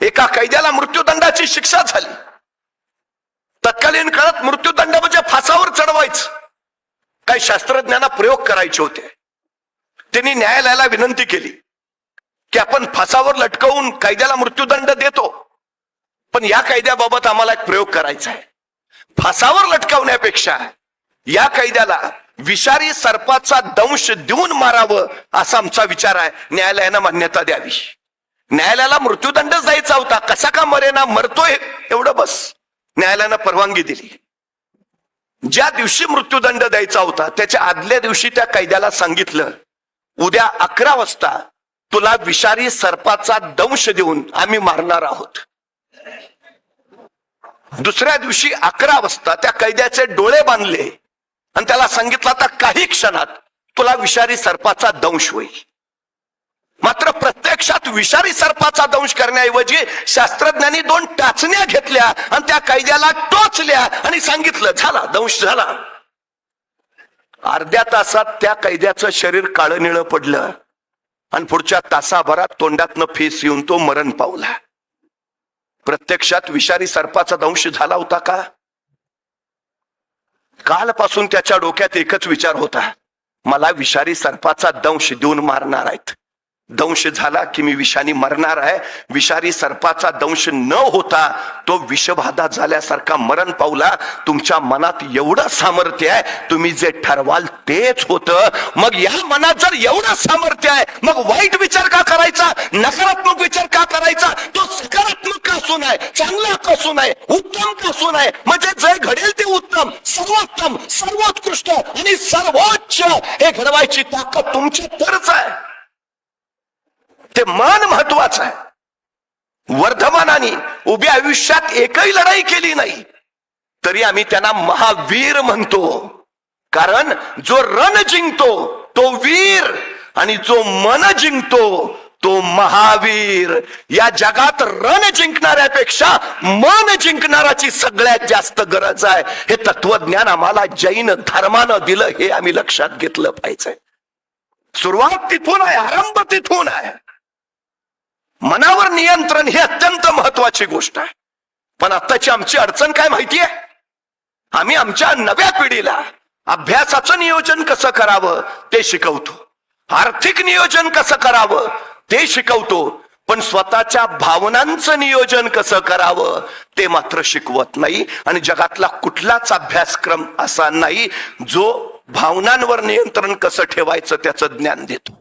एका कैद्याला मृत्यूदंडाची शिक्षा झाली. तत्कालीन काळात मृत्यूदंड म्हणजे फासावर चढवायचं. काही शास्त्रज्ञांना प्रयोग करायचे होते. त्यांनी न्यायालयाला विनंती केली की आपण फासावर लटकवून कायद्याला मृत्यूदंड देतो. पण या कायद्याबाबत आम्हाला एक प्रयोग करायचा आहे. फासावर लटकवण्यापेक्षा या कैद्याला विषारी सर्पाचा दंश देऊन मारावं असा आमचा विचार आहे. न्यायालयानं मान्यता द्यावी. न्यायालयाला मृत्यूदंडच द्यायचा होता. कसा का मरेना? मरतोय. एवढं बस. न्यायालयानं परवानगी दिली. ज्या दिवशी मृत्यूदंड द्यायचा होता त्याच्या आदल्या दिवशी त्या कैद्याला सांगितलं उद्या अकरा वाजता तुला विषारी सर्पाचा दंश देऊन आम्ही मारणार आहोत. दुसऱ्या दिवशी अकरा वाजता त्या कैद्याचे डोळे बांधले आणि त्याला सांगितलं आता काही क्षणात तुला विषारी सर्पाचा दंश होईल. मात्र प्रत्यक्षात विषारी सर्पाचा दंश करण्याऐवजी शास्त्रज्ञांनी दोन टाचण्या घेतल्या आणि त्या कैद्याला टोचल्या आणि सांगितलं झाला दंश झाला. अर्ध्या तासात त्या कैद्याचं शरीर काळं निळं पडलं आणि पुढच्या तासाभरात तोंडातनं फेस येऊन तो मरण पावला. प्रत्यक्षात विषारी सर्पाचा दंश झाला होता का? कालपासून त्याच्या डोक्यात एकच विचार होता मला विषारी सर्पाचा दंश देऊन मारणार आहेत. दंश झाला की मी विषाने मरणार आहे. विषारी सर्पाचा दंश न होता तो विषबाधा झाल्यासारखा मरण पावला. तुमच्या मनात एवढं सामर्थ्य आहे तुम्ही जे ठरवाल तेच होतं. मग या मनात जर एवढं सामर्थ्य आहे मग वाईट विचार का करायचा? नकारात्मक विचार का करायचा? तो सकारात्मक कसून आहे चांगला कसून आहे उत्तम कसून आहे. म्हणजे जे घडेल ते उत्तम सर्वोत्तम सर्वोत्कृष्ट आणि सर्वोच्च हे घडवायची ताकद तुमची तरच आहे. ते मान महत्वाचं आहे. वर्धमानाने उभ्या आयुष्यात एकही लढाई केली नाही. तरी आम्ही त्यांना महावीर म्हणतो. कारण जो रण जिंकतो तो वीर आणि जो मन जिंकतो तो महावीर. या जगात रण जिंकणाऱ्यापेक्षा मन जिंकणाराची सगळ्यात जास्त गरज आहे. हे तत्वज्ञान आम्हाला जैन धर्मानं दिलं हे आम्ही लक्षात घेतलं पाहिजे. सुरुवात तिथून आहे आरंभ तिथून आहे. मनावर नियंत्रण ही अत्यंत महत्वाची गोष्ट आहे. पण आताची आमची अडचण काय माहितीये? आम्ही आमच्या नव्या पिढीला अभ्यासाचं नियोजन कसं करावं ते शिकवतो. आर्थिक नियोजन कसं करावं ते शिकवतो. पण स्वतःच्या भावनांचं नियोजन कसं करावं ते मात्र शिकवत नाही आणि जगातला कुठलाच अभ्यासक्रम असा नाही जो भावनांवर नियंत्रण कसं ठेवायचं त्याचं ज्ञान देतो.